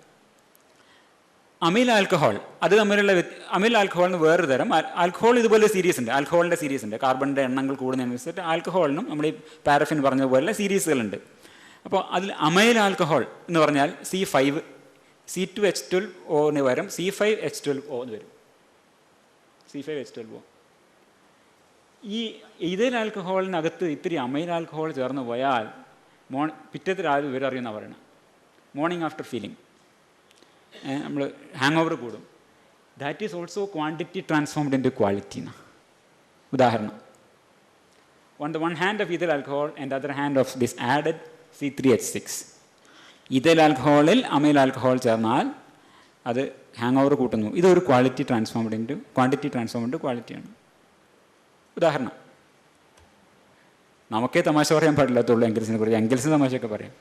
അമിൽ ആൽക്കഹോൾ അത് തമ്മിലുള്ള അമിൽ ആൽക്കഹോൾ എന്ന് വേറൊരു തരം ആൽക്കഹോൾ ഇതുപോലെ സീരീസ് ഉണ്ട് ആൽക്കഹോളിന്റെ സീരീസ് ഉണ്ട് കാർബണിന്റെ എണ്ണങ്ങൾ കൂടുന്നതിനനുസരിച്ച് ആൽക്കഹോളിനും നമ്മൾ ഈ പാരഫിൻ പറഞ്ഞതുപോലെ സീരീസുകളുണ്ട്. അപ്പോൾ അതിൽ അമൈൽ ആൽക്കഹോൾ എന്ന് പറഞ്ഞാൽ C five C two H twelve ഒന്ന് വരും സി ഫൈവ് എച്ച് ട്വൽവ് ഒന്ന് എന്ന് വരും. C five H twelve O ഈ ഇതേൽ ആൽക്കഹോളിനകത്ത് ഇത്തിരി അമൈൽ ആൽക്കഹോൾ ചേർന്ന് പോയാൽ മോൺ പിറ്റത്തെ രാവിലെ വിവരം അറിയുന്ന പറയണം. മോർണിംഗ് ആഫ്റ്റർ ഫീലിംഗ് നമ്മൾ ഹാങ് ഓവർ കൂടും. That is also quantity transformed into quality എന്ന ഉദാഹരണം one hand of ethyl alcohol and other hand of this added C three H six ethyl ആൽക്കഹോളിൽ amyl alcohol ചേർന്നാൽ അത് ഹാങ് ഓവർ കൂട്ടുന്നു. ഇതൊരു quality transformed into quantity transformed ക്വാളിറ്റിയാണ് ഉദാഹരണം. നമുക്കേ തമാശ പറയാൻ പാടില്ലാത്തുള്ളൂ എങ്കിൽസിനെ കുറിച്ച്. എങ്കിൽസിന് തമാശയൊക്കെ പറയാം.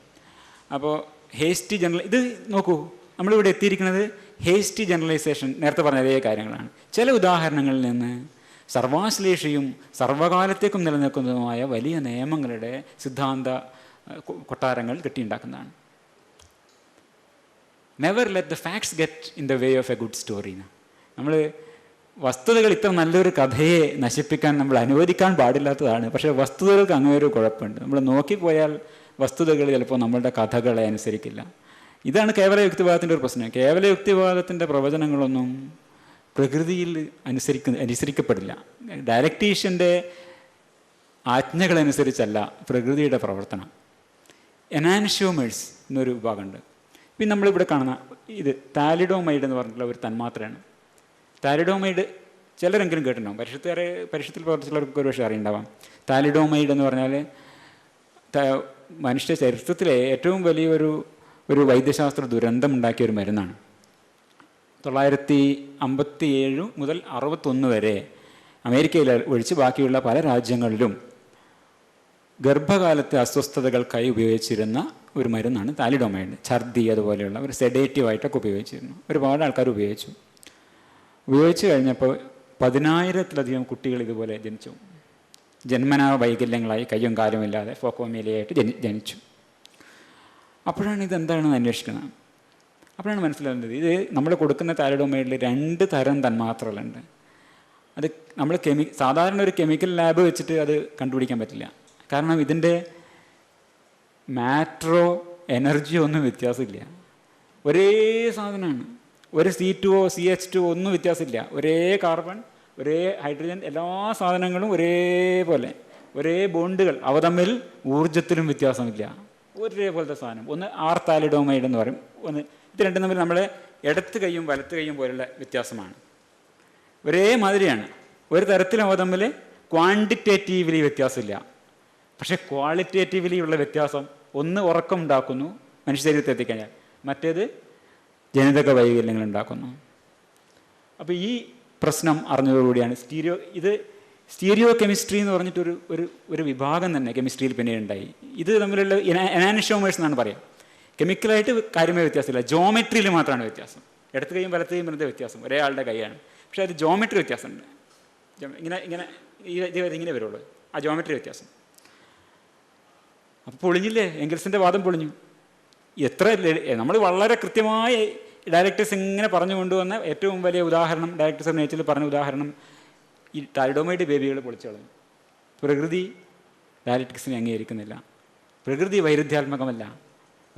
അപ്പോൾ ഹേസ്റ്റി ജനറൽ ഇത് നോക്കൂ. നമ്മളിവിടെ എത്തിയിരിക്കുന്നത് ഹേസ്റ്റി ജനറലൈസേഷൻ നേരത്തെ പറഞ്ഞ അതേ കാര്യങ്ങളാണ്. ചില ഉദാഹരണങ്ങളിൽ നിന്ന് സർവാശ്ലേഷയും സർവകാലത്തേക്കും നിലനിൽക്കുന്നതുമായ വലിയ നിയമങ്ങളുടെ സിദ്ധാന്ത കൊട്ടാരങ്ങൾ കെട്ടിയുണ്ടാക്കുന്നതാണ്. Never let the facts get in the way of a good story നമ്മൾ വസ്തുതകൾ ഇത്ര നല്ലൊരു കഥയെ നശിപ്പിക്കാൻ നമ്മൾ അനുവദിക്കാൻ പാടില്ലാത്തതാണ്. പക്ഷേ വസ്തുതകൾക്ക് അങ്ങനെ ഒരു കുഴപ്പമുണ്ട്. നമ്മൾ നോക്കിപ്പോയാൽ വസ്തുതകൾ ചിലപ്പോൾ നമ്മളുടെ കഥകളെ അനുസരിക്കില്ല. ഇതാണ് കേവല യുക്തിവാദത്തിന്റെ ഒരു പ്രശ്നം. കേവല യുക്തിവാദത്തിന്റെ പ്രവചനങ്ങളൊന്നും പ്രകൃതിയിൽ അനുസരിക്കുന്ന അനുസരിക്കപ്പെടില്ല. ഡയറക്റ്റീഷ്യന്റെ ആജ്ഞകളനുസരിച്ചല്ല പ്രകൃതിയുടെ പ്രവർത്തനം. എനാൻഷ്യൂമേഴ്സ് എന്നൊരു വിഭാഗമുണ്ട്. പിന്നെ നമ്മളിവിടെ കാണുന്ന ഇത് താലിഡോമൈഡ് എന്ന് പറഞ്ഞിട്ടുള്ള ഒരു തന്മാത്രയാണ്. താലിഡോമൈഡ് ചിലരെങ്കിലും കേട്ടിട്ടുണ്ടാവും. പരിഷത്തുകാരെ പരിഷത്തിൽ പ്രവർത്തിച്ചുള്ളവർക്ക് ഒരു പക്ഷേ അറിയുണ്ടാവാം. താലിഡോമൈഡ് എന്ന് പറഞ്ഞാൽ മനുഷ്യ ചരിത്രത്തിലെ ഏറ്റവും വലിയൊരു ഒരു വൈദ്യശാസ്ത്ര ദുരന്തം ഉണ്ടാക്കിയ ഒരു മരുന്നാണ്. തൊള്ളായിരത്തി അമ്പത്തി ഏഴ് മുതൽ അറുപത്തൊന്ന് വരെ അമേരിക്കയിൽ ഒഴിച്ച് ബാക്കിയുള്ള പല രാജ്യങ്ങളിലും ഗർഭകാലത്തെ അസ്വസ്ഥതകൾക്കായി ഉപയോഗിച്ചിരുന്ന ഒരു മരുന്നാണ് താലിഡോമൈഡ്. ഛർദി അതുപോലെയുള്ള ഒരു സെഡേറ്റീവായിട്ടൊക്കെ ഉപയോഗിച്ചിരുന്നു. ഒരുപാട് ആൾക്കാർ ഉപയോഗിച്ചു. ഉപയോഗിച്ച് കഴിഞ്ഞപ്പോൾ പതിനായിരത്തിലധികം കുട്ടികൾ ഇതുപോലെ ജനിച്ചു. ജന്മനാ വൈകല്യങ്ങളായി കയ്യും കാലുമില്ലാതെ ഫോക്കോമേലിയായിട്ട് ജനി ജനിച്ചു. അപ്പോഴാണ് ഇതെന്താണെന്ന് അന്വേഷിക്കുന്നത്? അപ്പോഴാണ് മനസ്സിലാകുന്നത് ഇത് നമ്മൾ കൊടുക്കുന്ന താരഡോമേഡിൽ രണ്ട് തരം തന്മാത്രകളുണ്ട്. അത് നമ്മൾ കെമി സാധാരണ ഒരു കെമിക്കൽ ലാബ് വെച്ചിട്ട് അത് കണ്ടുപിടിക്കാൻ പറ്റില്ല. കാരണം ഇതിന്റെ മാട്രോ എനർജിയോ ഒന്നും വ്യത്യാസമില്ല. ഒരേ സാധനമാണ്. ഒരു C two O C H two ഒന്നും വ്യത്യാസമില്ല. ഒരേ കാർബൺ ഒരേ ഹൈഡ്രജൻ എല്ലാ സാധനങ്ങളും ഒരേപോലെ. ഒരേ ബോണ്ടുകൾ അവ തമ്മിൽ ഊർജത്തിലും വ്യത്യാസമില്ല. ഒരേപോലത്തെ സാധനം. ഒന്ന് ആർ താലിഡോമൈഡ് എന്ന് പറയും. ഒന്ന് ഇത് രണ്ടും തമ്മിൽ നമ്മളെ ഇടത്ത് കൈയും വലത്ത് കൈയും പോലുള്ള വ്യത്യാസമാണ്. ഒരേ മാതിരിയാണ്. ഒരു തരത്തിലും അവ തമ്മിൽ ക്വാണ്ടിറ്റേറ്റീവ്ലി വ്യത്യാസമില്ല. പക്ഷേ ക്വാളിറ്റേറ്റീവ്ലി ഉള്ള വ്യത്യാസം ഒന്ന് ഉറക്കം ഉണ്ടാക്കുന്നു. മനുഷ്യ ശരീരത്തിൽ എത്തിക്കഴിഞ്ഞാൽ മറ്റേത് ജനിതക വൈകല്യങ്ങൾ ഉണ്ടാക്കുന്നു. അപ്പോൾ ഈ പ്രശ്നം അറിഞ്ഞതോടുകൂടിയാണ് സ്റ്റീരിയോ ഇത് സ്റ്റീരിയോ കെമിസ്ട്രി എന്ന് പറഞ്ഞിട്ടൊരു ഒരു ഒരു വിഭാഗം തന്നെ കെമിസ്ട്രിയിൽ പിന്നെ ഉണ്ടായി. ഇത് തമ്മിലുള്ള എനാനിഷോമേഴ്സ് എന്നാണ് പറയാം. കെമിക്കലായിട്ട് കാര്യമായ വ്യത്യാസമില്ല. ജോമെട്രിയിൽ മാത്രമാണ് വ്യത്യാസം. ഇടത്ത് കൈയും വലത്ത് കൈയും വരുന്നത് വ്യത്യാസം. ഒരേ ആളുടെ കൈയാണ്. പക്ഷേ അത് ജോമെട്രി വ്യത്യാസമുണ്ട്. ഇങ്ങനെ ഇങ്ങനെ ഈ ഇങ്ങനെ വരുള്ളൂ. ആ ജോമെട്രി വ്യത്യാസം. അപ്പോൾ പൊളിഞ്ഞില്ലേ? എങ്കിൽസിന്റെ വാദം പൊളിഞ്ഞു. എത്ര നമ്മൾ വളരെ കൃത്യമായി ഡയറക്ടേഴ്സ് ഇങ്ങനെ പറഞ്ഞു കൊണ്ടുവന്ന ഏറ്റവും വലിയ ഉദാഹരണം ഡയറക്ടേഴ്സ് ഓഫ് നേച്ചറിൽ പറഞ്ഞ ഉദാഹരണം ഈ ടൈഡോമൈഡ് ബേബികൾ പൊളിച്ചു പ്രകൃതി ഡയറക്ടിക്സിനെ അംഗീകരിക്കുന്നില്ല. പ്രകൃതി വൈരുദ്ധ്യാത്മകമല്ല.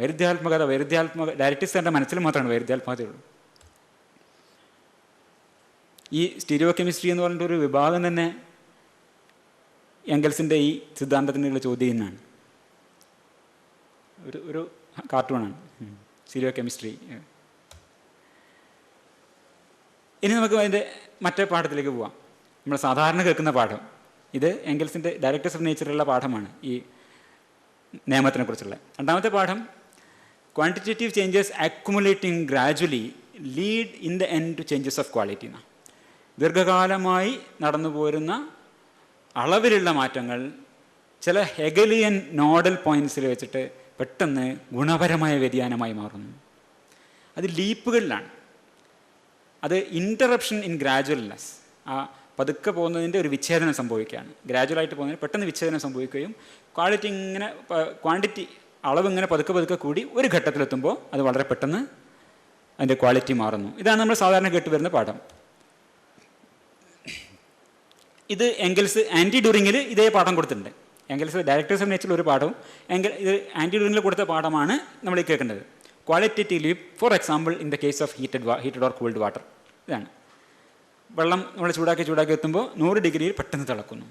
വൈരുദ്ധ്യാത്മകത വൈരുദ്ധ്യാത്മക ഡയറക്ടിക്സ് എന്റെ മനസ്സിൽ മാത്രമാണ് വൈരുദ്ധ്യാത്മകതയുള്ളൂ. ഈ സ്റ്റീരിയോ കെമിസ്ട്രി എന്ന് പറഞ്ഞിട്ട് ഒരു വിഭാഗം തന്നെ എംഗൽസിന്റെ ഈ സിദ്ധാന്തത്തിനുള്ള ചോദ്യം ഇന്നാണ്. ഒരു ഒരു കാർട്ടൂണാണ്. സീരിയോ കെമിസ്ട്രി. ഇനി നമുക്ക് അതിന്റെ മറ്റേ പാഠത്തിലേക്ക് പോവാം. നമ്മൾ സാധാരണ കേൾക്കുന്ന പാഠം. ഇത് എങ്കിൽസിന്റെ ഡയറക്ടേഴ്സ് ഓഫ് നേച്ചറിലുള്ള പാഠമാണ് ഈ നിയമത്തിനെ കുറിച്ചുള്ള. രണ്ടാമത്തെ പാഠം quantitative changes accumulating gradually lead in the end to changes of quality എന്നാണ് ദീർഘകാലമായി നടന്നു പോരുന്ന അളവിലുള്ള മാറ്റങ്ങൾ ചില ഹെഗലിയൻ നോഡൽ പോയിന്റ്സിൽ വെച്ചിട്ട് പെട്ടെന്ന് ഗുണപരമായ വ്യതിയാനമായി മാറുന്നു. അത് ലീപ്പുകളിലാണ്. അത് ഇന്ററപ്ഷൻ ഇൻ ഗ്രാജുവൽനെസ് ആ പതുക്കെ പോകുന്നതിന്റെ ഒരു വിച്ഛേദനം സംഭവിക്കുകയാണ്. ഗ്രാജുവലായിട്ട് പോകുന്നതിന് പെട്ടെന്ന് വിച്ഛേദനം സംഭവിക്കുകയും ക്വാളിറ്റി ഇങ്ങനെ ക്വാണ്ടിറ്റി അളവ് ഇങ്ങനെ പതുക്കെ പതുക്കെ കൂടി ഒരു ഘട്ടത്തിലെത്തുമ്പോൾ അത് വളരെ പെട്ടെന്ന് അതിന്റെ ക്വാളിറ്റി മാറുന്നു. ഇതാണ് നമ്മൾ സാധാരണ കേട്ടുവരുന്ന പാഠം. ഇത് എങ്കിൽസ് ആന്റി ഡ്യൂറിങ്ങിൽ ഇതേ പാഠം കൊടുത്തിട്ടുണ്ട്. എങ്കിൽസ് ഡയറക്ടേഴ്സ് ഓഫ് ഒരു പാഠവും. എങ്കിൽ ഇത് ആന്റി ഡ്യൂറിങ്ങിൽ കൊടുത്ത പാഠമാണ് നമ്മൾ ഈ കേൾക്കേണ്ടത്. Quality leap for example in the case of heated heated or cooled water ഇതാണ്. വെള്ളം നമ്മൾ ചൂടാക്കി ചൂടാക്കി എത്തുമ്പോൾ നൂറ് ഡിഗ്രിയിൽ പെട്ടെന്ന് തിളക്കുന്നു.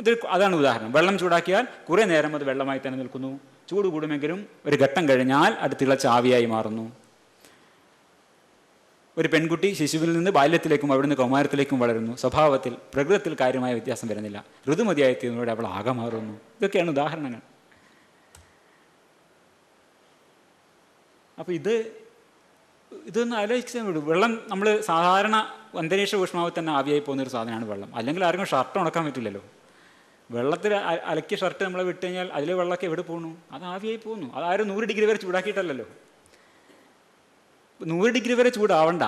അത് അതാണ് ഉദാഹരണം. വെള്ളം ചൂടാക്കിയാൽ കുറേ നേരം അത് വെള്ളമായി തന്നെ നിൽക്കുന്നു. ചൂട് കൂടുമെങ്കിലും ഒരു ഘട്ടം കഴിഞ്ഞാൽ അത് തിളച്ച ആവിയായി മാറുന്നു. ഒരു പെൺകുട്ടി ശിശുവിൽ നിന്ന് ബാല്യത്തിലേക്കും അവിടെ നിന്ന് കൗമാരത്തിലേക്കും വളരുന്നു. സ്വഭാവത്തിൽ പ്രകൃതത്തിൽ കാര്യമായ വ്യത്യാസം വരുന്നില്ല. ഋതുമതിയായെത്തിയതോടെ അവൾ ആകെ മാറുന്നു. ഇതൊക്കെയാണ് ഉദാഹരണങ്ങൾ. അപ്പോൾ ഇത് ഇതൊന്ന് ആലോചിച്ചാൽ വിടും വെള്ളം നമ്മൾ സാധാരണ അന്തരീക്ഷ ഊഷ്മാവിൽ തന്നെ ആവിയായി പോകുന്ന ഒരു സാധനമാണ് വെള്ളം. അല്ലെങ്കിൽ ആർക്കും ഷർട്ട് ഉണക്കാൻ പറ്റില്ലല്ലോ. വെള്ളത്തിൽ അലക്കിയ ഷർട്ട് നമ്മളെ വിട്ട് കഴിഞ്ഞാൽ വെള്ളമൊക്കെ എവിടെ പോകുന്നു അത് ആവിയായി പോകുന്നു. അത് ആരും നൂറ് ഡിഗ്രി വരെ ചൂടാക്കിയിട്ടല്ലല്ലോ. നൂറ് ഡിഗ്രി വരെ ചൂടാവണ്ട.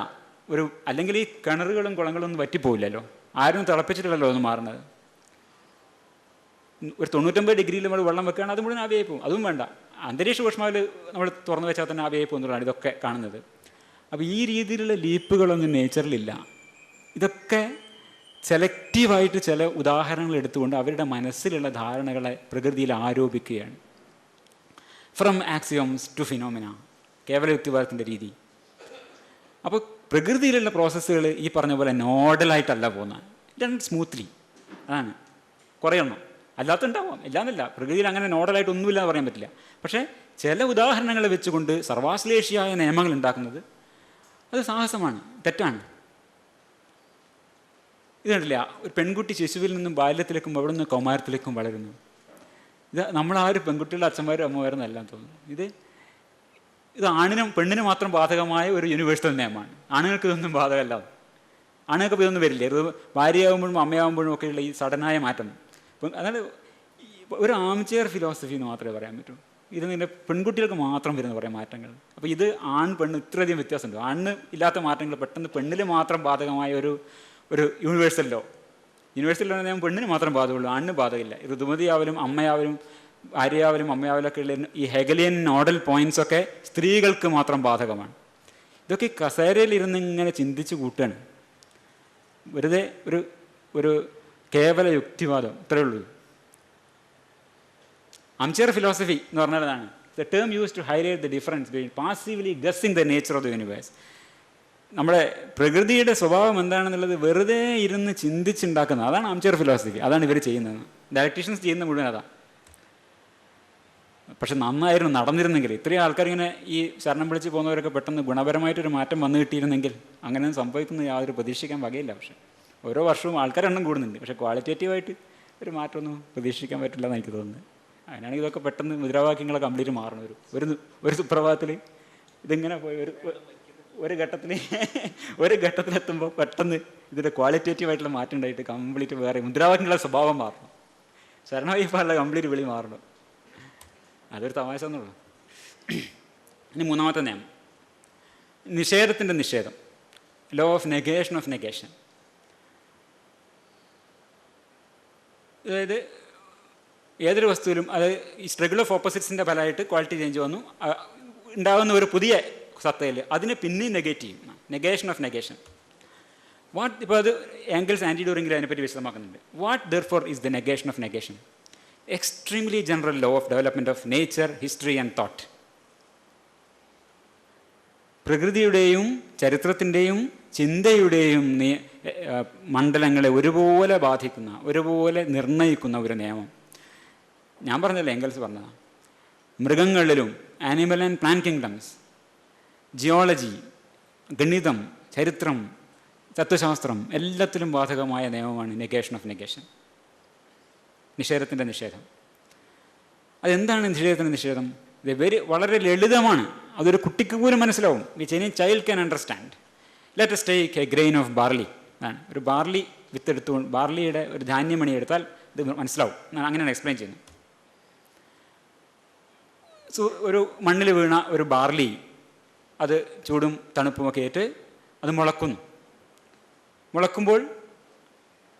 ഒരു അല്ലെങ്കിൽ ഈ കിണറുകളും കുളങ്ങളും ഒന്നും വറ്റിപ്പോയില്ലല്ലോ ആരും തിളപ്പിച്ചിട്ടില്ലല്ലോ ഒന്ന് മാറുന്നത്. ഒരു തൊണ്ണൂറ്റൊമ്പത് ഡിഗ്രിയിൽ നമ്മൾ വെള്ളം വെക്കുകയാണ് അത് മുഴുവൻ ആവിയായി പോകും. അതും വേണ്ട. അന്തരീക്ഷ ഊഷ്മാവിൽ നമ്മൾ തുറന്നു വെച്ചാൽ തന്നെ ആവിയായി പോകുന്നതാണ് ഇതൊക്കെ കാണുന്നത്. അപ്പോൾ ഈ രീതിയിലുള്ള ലീപ്പുകളൊന്നും നേച്ചറിലില്ല ഇതൊക്കെ സെലക്റ്റീവായിട്ട് ചില ഉദാഹരണങ്ങൾ എടുത്തുകൊണ്ട് അവരുടെ മനസ്സിലുള്ള ധാരണകളെ പ്രകൃതിയിൽ ആരോപിക്കുകയാണ്. ഫ്രം ആക്സിയോംസ് ടു ഫിനോമിന കേവല യുക്തിവാദത്തിന്റെ രീതി. അപ്പോൾ പ്രകൃതിയിലുള്ള പ്രോസസ്സുകൾ ഈ പറഞ്ഞ പോലെ നോഡലായിട്ടല്ല പോകുന്നത്. രണ്ട് സ്മൂത്ത്ലി അതാണ്. കുറേ എണ്ണം. അല്ലാത്തുണ്ടാവാം ഇല്ലാന്നല്ല. പ്രകൃതിയിൽ അങ്ങനെ നോഡലായിട്ട് ഒന്നുമില്ല എന്ന് പറയാൻ പറ്റില്ല. പക്ഷേ ചില ഉദാഹരണങ്ങൾ വെച്ചുകൊണ്ട് സർവാശ്ലേഷിയായ നിയമങ്ങൾ ഉണ്ടാക്കുന്നത് അത് സാഹസമാണ്. തെറ്റാണ്. ഇത് കണ്ടില്ല? ഒരു പെൺകുട്ടി ശിശുവിൽ നിന്നും ബാല്യത്തിലേക്കും അവിടെ നിന്ന് കൗമാരത്തിലേക്കും വളരുന്നു. ഇത് നമ്മളാരും പെൺകുട്ടികളുടെ അച്ഛന്മാരും അമ്മമാരും എല്ലാം തോന്നുന്നു. ഇത് ഇത് ആണിനും പെണ്ണിനും മാത്രം ബാധകമായ ഒരു യൂണിവേഴ്സൽ നിയമമാണ്. ആണുങ്ങൾക്ക് ഇതൊന്നും ബാധകമല്ല. ആണുങ്ങൾക്ക് ഇതൊന്നും വരില്ല. ഇത് ഭാര്യയാകുമ്പോഴും അമ്മയാകുമ്പോഴും ഒക്കെയുള്ള ഈ സഡനായ മാറ്റം. ഇപ്പം അതായത് ഒരു ആംചെയർ ഫിലോസഫി എന്ന് മാത്രമേ പറയാൻ പറ്റൂ. ഇത് നിന്റെ പെൺകുട്ടികൾക്ക് മാത്രം വരുന്ന കുറേ മാറ്റങ്ങൾ. അപ്പോൾ ഇത് ആൺ പെണ്ണ് ഇത്രയധികം വ്യത്യാസമുണ്ട്. ആണിന് ഇല്ലാത്ത മാറ്റങ്ങൾ പെട്ടെന്ന് പെണ്ണിൽ മാത്രം ബാധകമായ ഒരു ഒരു യൂണിവേഴ്സൽ ലോ യൂണിവേഴ്സൽ ലോ ഞാൻ പെണ്ണിന് മാത്രം ബാധകമുള്ളൂ. ആണിന് ബാധകമില്ല. ഋതുമതിയാവലും അമ്മയാവലും ഭാര്യയാവലും അമ്മയാവലൊക്കെ ഉള്ള ഈ ഹെഗലിയൻ നോഡൽ പോയിന്റ്സ് ഒക്കെ സ്ത്രീകൾക്ക് മാത്രം ബാധകമാണ്. ഇതൊക്കെ കസേരയിൽ ഇരുന്ന് ഇങ്ങനെ ചിന്തിച്ച് കൂട്ടുകയാണ് വെറുതെ ഒരു ഒരു കേവല യുക്തിവാദം ഇത്രയേ ഉള്ളൂ. അംചർ ഫിലോസഫി എന്ന് പറഞ്ഞതാണ്. The term use to highlight the difference between passively guessing the nature of the universe നമ്മുടെ പ്രകൃതിയുടെ സ്വഭാവം എന്താണെന്നുള്ളത് വെറുതെ ഇരുന്ന് ചിന്തിച്ചുണ്ടാക്കുന്നത്. അതാണ് അംചർ ഫിലോസഫി അതാണ് ഇവർ ചെയ്യുന്നത്. ഡയറക്ടീഷ്യൻസ് ചെയ്യുന്ന മുഴുവൻ അതാണ് പക്ഷെ നന്നായിരുന്നു നടന്നിരുന്നെങ്കിൽ. ഇത്രയും ആൾക്കാർ ഇങ്ങനെ ഈ ശരണം വിളിച്ച് പോകുന്നവരൊക്കെ പെട്ടെന്ന് ഗുണപരമായിട്ടൊരു മാറ്റം വന്നു കിട്ടിയിരുന്നെങ്കിൽ അങ്ങനെ സംഭവിക്കുന്നത് യാതൊരു പ്രതീക്ഷിക്കാൻ വകയില്ല. പക്ഷെ ഓരോ വർഷവും ആൾക്കാരെണ്ണം കൂടുന്നുണ്ട്. പക്ഷെ ക്വാളിറ്റേറ്റീവായിട്ട് ഒരു മാറ്റമൊന്നും പ്രതീക്ഷിക്കാൻ പറ്റില്ല എന്ന് എനിക്ക് തോന്നുന്നത് അങ്ങനെയാണെങ്കിൽ ഇതൊക്കെ പെട്ടെന്ന് മുദ്രാവാക്യങ്ങളെ കംപ്ലീറ്റ് മാറണം. ഒരു ഒരു സുപ്രഭാതത്തിൽ ഇതിങ്ങനെ പോയി ഒരു ഒരു ഘട്ടത്തിൽ ഒരു ഘട്ടത്തിലെത്തുമ്പോൾ പെട്ടെന്ന് ഇതിന്റെ ക്വാളിറ്റേറ്റീവായിട്ടുള്ള മാറ്റം ഉണ്ടായിട്ട് കംപ്ലീറ്റ് വേറെ മുദ്രാവാക്യങ്ങളുടെ സ്വഭാവം മാറണം. ശരണവയ്പാലുള്ള കംപ്ലീറ്റ് വിളി മാറണം. അതൊരു തമാശ എന്നുള്ളൂ ഇനി മൂന്നാമത്തെ നിയമം. നിഷേധത്തിന്റെ നിഷേധം. Law of negation of negation അതായത് ഏതൊരു വസ്തുവിലും അത് ഈ സ്ട്രഗിൾ ഓഫ് ഓപ്പോസിറ്റ്സിന്റെ ഫലമായിട്ട് ക്വാളിറ്റി ചേഞ്ച് വന്നു. ഉണ്ടാകുന്ന ഒരു പുതിയ സത്തയിൽ അതിന് പിന്നെ negative negation of negation what ഇപ്പോൾ അത് ആംഗിൾസ് ആന്റി ഡോറിംഗിൽ അതിനെപ്പറ്റി വിശദമാക്കുന്നുണ്ട്. What therefore is the negation of negation extremely general law of development of nature history and thought പ്രകൃതിയുടെയും ചരിത്രത്തിന്റെയും ചിന്തയുടെയും മണ്ഡലങ്ങളെ ഒരുപോലെ ബാധിക്കുന്ന ഒരുപോലെ നിർണയിക്കുന്ന ഒരു നിയമം. ഞാൻ പറഞ്ഞല്ലോ എംഗൽസ് പറഞ്ഞതാണ് മൃഗങ്ങളിലും animal and plant kingdoms geology ഗണിതം ചരിത്രം തത്വശാസ്ത്രം എല്ലാത്തിലും ബാധകമായ നിയമമാണ് നെഗേഷൻ ഓഫ് നെഗേഷൻ നിഷേധത്തിന്റെ നിഷേധം. അതെന്താണ് നിഷേധത്തിന്റെ നിഷേധം? ഇത് വെരി വളരെ ലളിതമാണ്. അതൊരു കുട്ടിക്ക് പോലും മനസ്സിലാവും. Which any child can understand let's take a grain of barley ആണ് ഒരു ബാർലി വിത്ത് എടുത്തുകൊണ്ട് ബാർലിയുടെ ഒരു ധാന്യമണി എടുത്താൽ ഇത് മനസ്സിലാവും. അങ്ങനെയാണ് എക്സ്പ്ലെയിൻ ചെയ്യുന്നത്. സോ ഒരു മണ്ണിൽ വീണ ഒരു ബാർലി അത് ചൂടും തണുപ്പുമൊക്കെ ഏറ്റ് അത് മുളക്കുന്നു. മുളക്കുമ്പോൾ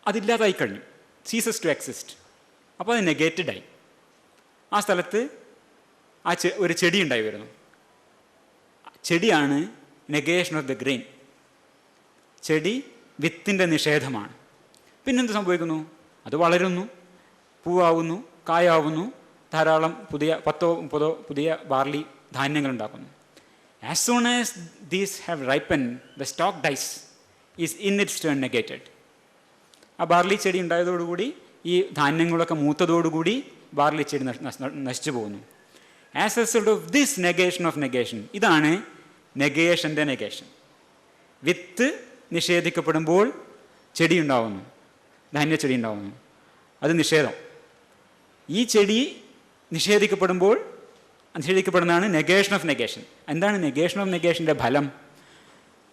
അതില്ലാതായി കഴിഞ്ഞു. സീസസ് ടു എക്സിസ്റ്റ് അപ്പോൾ അത് നെഗേറ്റഡ് ആയി. ആ സ്ഥലത്ത് ആ ഒരു ചെടി ഉണ്ടായി വരുന്നു ചെടിയാണ് നെഗേഷൻ ഓഫ് ദ ഗ്രെയിൻ ചെടി വിത്തിന്റെ നിഷേധമാണ്. പിന്നെന്ത് സംഭവിക്കുന്നു? അത് വളരുന്നു പൂവാവുന്നു കായാവുന്നു ധാരാളം പുതിയ പത്തോ മുപ്പതോ പുതിയ ബാർലി ധാന്യങ്ങൾ ഉണ്ടാക്കുന്നു. As soon as these have ripen the stalk dies is in its turn negated ആ ബാർലി ചെടി ഉണ്ടായതോടുകൂടി ഈ ധാന്യങ്ങളൊക്കെ മൂത്തതോടുകൂടി ബാർലി ചെടി നശ്- നശ്- നശിച്ചു പോകുന്നു. As a result of this negation of negation ഇതാണ് നെഗേഷന്റെ നെഗേഷൻ വിത്ത് നിഷേധിക്കപ്പെടുമ്പോൾ ചെടി ഉണ്ടാവുന്നു. ധാന്യച്ചെടി ഉണ്ടാവുന്നു. അത് നിഷേധം. ഈ ചെടി നിഷേധിക്കപ്പെടുമ്പോൾ നിഷേധിക്കപ്പെടുന്നതാണ് നെഗേഷൻ ഓഫ് നെഗേഷൻ എന്താണ് നെഗേഷൻ ഓഫ് നെഗേഷന്റെ ഫലം?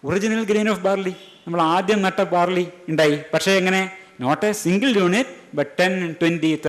ഒറിജിനൽ ഗ്രെയിൻ ഓഫ് ബാർലി നമ്മൾ ആദ്യം നട്ട ബാർലി ഉണ്ടായി. പക്ഷേ എങ്ങനെ? Not a single unit but ten twenty